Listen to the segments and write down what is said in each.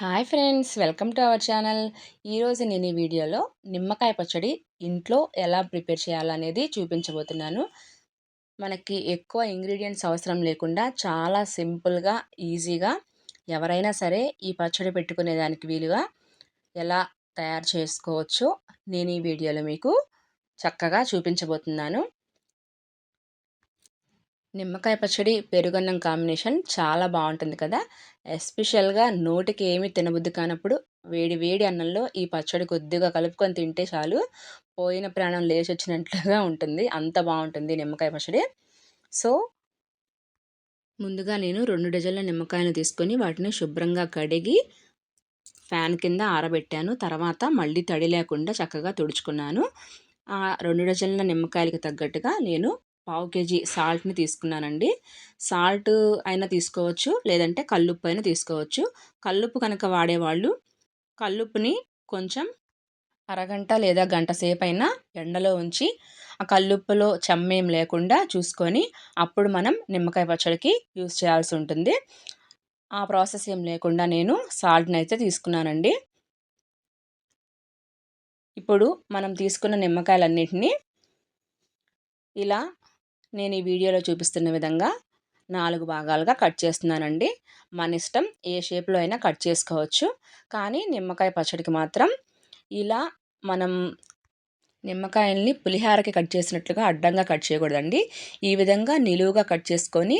Hi friends welcome to our channel. ఈరోజు నేను ఈ వీడియోలో నిమ్మకాయ పచ్చడి ఇంట్లో ఎలా ప్రిపేర్ చేయాలనేది చూపించబోతున్నాను. మనకి ఎక్కువ ఇంగ్రీడియంట్స్ అవసరం లేకుండా చాలా సింపుల్గా ఈజీగా ఎవరైనా సరే ఈ పచ్చడి పెట్టుకునేదానికి వీలుగా ఎలా తయారు చేసుకోవచ్చో నేను ఈ వీడియోలో మీకు చక్కగా చూపించబోతున్నాను. నిమ్మకాయ పచ్చడి పెరుగన్నం కాంబినేషన్ చాలా బాగుంటుంది కదా. ఎస్పెషల్గా నోటికి ఏమి తినబుద్ధి కానప్పుడు వేడి వేడి అన్నంలో ఈ పచ్చడి కొద్దిగా కలుపుకొని తింటే చాలు. పోయిన ప్రాణం లేచి వచ్చినట్లుగా ఉంటుంది. అంత బాగుంటుంది నిమ్మకాయ పచ్చడి. సో ముందుగా నేను రెండు డజన్ల నిమ్మకాయలు తీసుకొని వాటిని శుభ్రంగా కడిగి ఫ్యాన్ కింద ఆరబెట్టాను. తర్వాత మళ్ళీ తడి లేకుండా చక్కగా తుడుచుకున్నాను. ఆ రెండు డజన్ల నిమ్మకాయలకు తగ్గట్టుగా నేను పావు కేజీ సాల్ట్ని తీసుకున్నానండి. సాల్ట్ అయినా తీసుకోవచ్చు లేదంటే కల్లుప్పు అయినా తీసుకోవచ్చు. కల్లుప్పు కనుక వాడేవాళ్ళు కల్లుప్పుని కొంచెం అరగంట లేదా గంట సేపు అయినా ఎండలో ఉంచి ఆ కల్లుప్పులో చెమ్మేం లేకుండా చూసుకొని అప్పుడు మనం నిమ్మకాయ పచ్చడికి యూస్ చేయాల్సి ఉంటుంది. ఆ ప్రాసెస్ ఏం లేకుండా నేను సాల్ట్ని అయితే తీసుకున్నానండి. ఇప్పుడు మనం తీసుకున్న నిమ్మకాయలన్నింటినీ ఇలా నేను ఈ వీడియోలో చూపిస్తున్న విధంగా నాలుగు భాగాలుగా కట్ చేస్తున్నానండి. మన ఇష్టం ఏ షేప్లో అయినా కట్ చేసుకోవచ్చు. కానీ నిమ్మకాయ పచ్చడికి మాత్రం ఇలా మనం నిమ్మకాయల్ని పులిహారకి కట్ చేసినట్లుగా అడ్డంగా కట్ చేయకూడదండి. ఈ విధంగా నిలువుగా కట్ చేసుకొని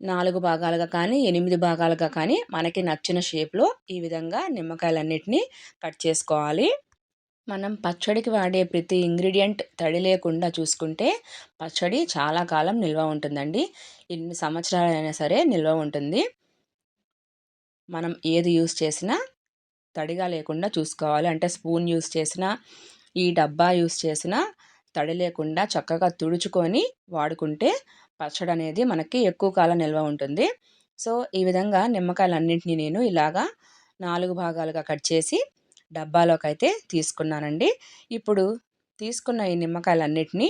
నాలుగు భాగాలుగా కానీ ఎనిమిది భాగాలుగా కానీ మనకి నచ్చిన షేప్లో ఈ విధంగా నిమ్మకాయలన్నిటినీ కట్ చేసుకోవాలి. మనం పచ్చడికి వాడే ప్రతి ఇంగ్రీడియంట్ తడి లేకుండా చూసుకుంటే పచ్చడి చాలా కాలం నిల్వ ఉంటుందండి. ఎన్ని సంవత్సరాలైనా సరే నిల్వ ఉంటుంది. మనం ఏది యూస్ చేసినా తడిగా లేకుండా చూసుకోవాలి. అంటే స్పూన్ యూస్ చేసినా ఈ డబ్బా యూస్ చేసినా తడి లేకుండా చక్కగా తుడుచుకొని వాడుకుంటే పచ్చడి అనేది మనకి ఎక్కువ కాలం నిల్వ ఉంటుంది. సో ఈ విధంగా నిమ్మకాయలన్నింటినీ నేను ఇలాగా నాలుగు భాగాలుగా కట్ చేసి డబ్బాలోకి అయితే తీసుకున్నానండి. ఇప్పుడు తీసుకున్న ఈ నిమ్మకాయలన్నిటినీ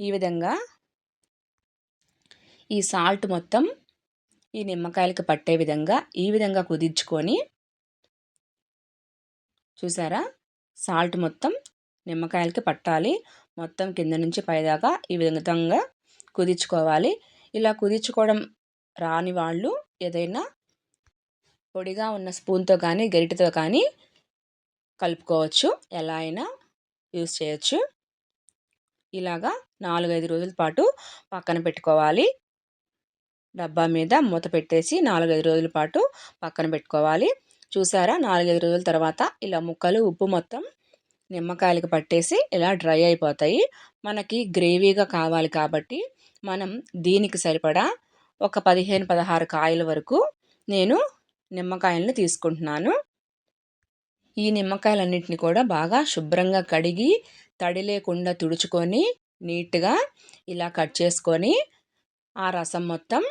ఈ విధంగా ఈ సాల్ట్ మొత్తం ఈ నిమ్మకాయలకి పట్టే విధంగా ఈ విధంగా కుదించుకొని చూసారా? సాల్ట్ మొత్తం నిమ్మకాయలకి పట్టాలి. మొత్తం కింద నుంచి పైదాకా ఈ విధంగా కుదించుకోవాలి. ఇలా కుదించుకోవడం రాని వాళ్ళు ఏదైనా పొడిగా ఉన్న స్పూన్తో కానీ గరిటతో కానీ కలుపుకోవచ్చు. ఎలా అయినా యూస్ చేయొచ్చు. ఇలాగా నాలుగైదు రోజుల పాటు పక్కన పెట్టుకోవాలి. డబ్బా మీద మూత పెట్టేసి నాలుగైదు రోజుల పాటు పక్కన పెట్టుకోవాలి. చూసారా? నాలుగైదు రోజుల తర్వాత ఇలా ముక్కలు ఉప్పు మొత్తం నిమ్మకాయలకు పట్టేసి ఇలా డ్రై అయిపోతాయి. మనకి గ్రేవీగా కావాలి కాబట్టి మనం దీనికి సరిపడా ఒక పదిహేను పదహారు కాయల వరకు నేను నిమ్మకాయలను తీసుకుంటున్నాను. ఈ నిమ్మకాయలన్నింటినీ కూడా బాగా శుభ్రంగా కడిగి తడి లేకుండా తుడుచుకొని నీట్గా ఇలా కట్ చేసుకొని ఆ రసం మొత్తం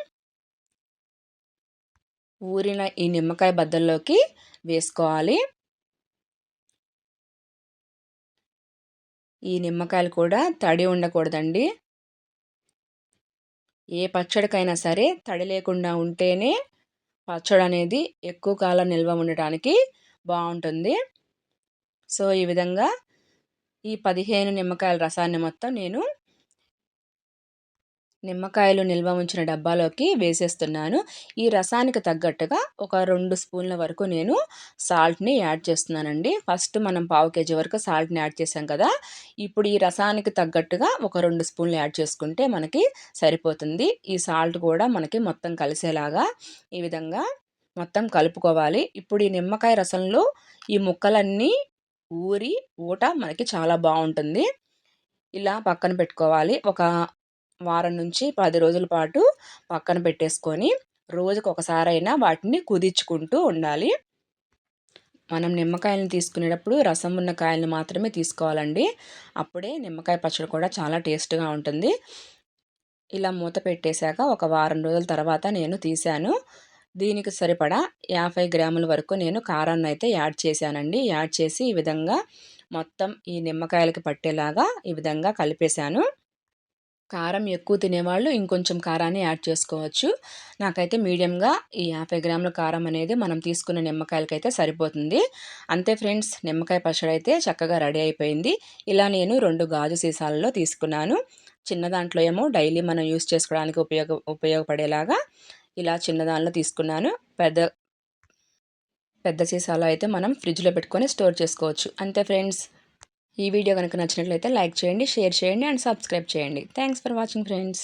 ఊరిన ఈ నిమ్మకాయ బద్దల్లోకి వేసుకోవాలి. ఈ నిమ్మకాయలు కూడా తడి ఉండకూడదండి. ఏ పచ్చడికైనా సరే తడి లేకుండా ఉంటేనే పచ్చడి అనేది ఎక్కువ కాలం నిల్వ ఉండటానికి బాగుంటుంది సో ఈ విధంగా ఈ పదిహేను నిమ్మకాయల రసాన్ని మొత్తం నేను నిమ్మకాయలు నిల్వ ఉంచిన డబ్బాలోకి వేసేస్తున్నాను. ఈ రసానికి తగ్గట్టుగా ఒక రెండు స్పూన్ల వరకు నేను సాల్ట్ని యాడ్ చేస్తున్నానండి. ఫస్ట్ మనం పావు కేజీ వరకు సాల్ట్ని యాడ్ చేసాం కదా! ఇప్పుడు ఈ రసానికి తగ్గట్టుగా ఒక రెండు స్పూన్లు యాడ్ చేసుకుంటే మనకి సరిపోతుంది. ఈ సాల్ట్ కూడా మనకి మొత్తం కలిసేలాగా ఈ విధంగా మొత్తం కలుపుకోవాలి. ఇప్పుడు ఈ నిమ్మకాయ రసంలో ఈ ముక్కలన్నీ ఊరి ఊట మనకి చాలా బాగుంటుంది. ఇలా పక్కన పెట్టుకోవాలి. ఒక వారం నుంచి పది రోజుల పాటు పక్కన పెట్టేసుకొని రోజుకు ఒకసారైనా వాటిని కుదించుకుంటూ ఉండాలి. మనం నిమ్మకాయలను తీసుకునేటప్పుడు రసం ఉన్న కాయలను మాత్రమే తీసుకోవాలండి. అప్పుడే నిమ్మకాయ పచ్చడి కూడా చాలా టేస్ట్గా ఉంటుంది. ఇలా మూత పెట్టేశాక ఒక వారం రోజుల తర్వాత నేను తీశాను. దీనికి సరిపడా యాభై గ్రాముల వరకు నేను కారాన్ని అయితే యాడ్ చేశానండి. యాడ్ చేసి ఈ విధంగా మొత్తం ఈ నిమ్మకాయలకి పట్టేలాగా ఈ విధంగా కలిపేశాను. కారం ఎక్కువ తినేవాళ్ళు ఇంకొంచెం కారాన్ని యాడ్ చేసుకోవచ్చు. నాకైతే మీడియంగా ఈ యాభై గ్రాముల కారం అనేది మనం తీసుకున్న నిమ్మకాయలకైతే సరిపోతుంది. అంతే ఫ్రెండ్స్ నిమ్మకాయ పచ్చడి అయితే చక్కగా రెడీ అయిపోయింది. ఇలా నేను రెండు గాజు సీసాలలో తీసుకున్నాను. చిన్న దాంట్లో ఏమో డైలీ మనం యూస్ చేసుకోవడానికి ఉపయోగ ఉపయోగపడేలాగా ఇలా చిన్న దానిలో తీసుకున్నాను. పెద్ద పెద్ద సీసాలో అయితే మనం ఫ్రిడ్జ్లో పెట్టుకొని స్టోర్ చేసుకోవచ్చు. అంతే ఫ్రెండ్స్. ఈ వీడియో కనుక నచ్చినట్లయితే లైక్ చేయండి షేర్ చేయండి అండ్ సబ్స్క్రైబ్ చేయండి. Thanks for watching friends.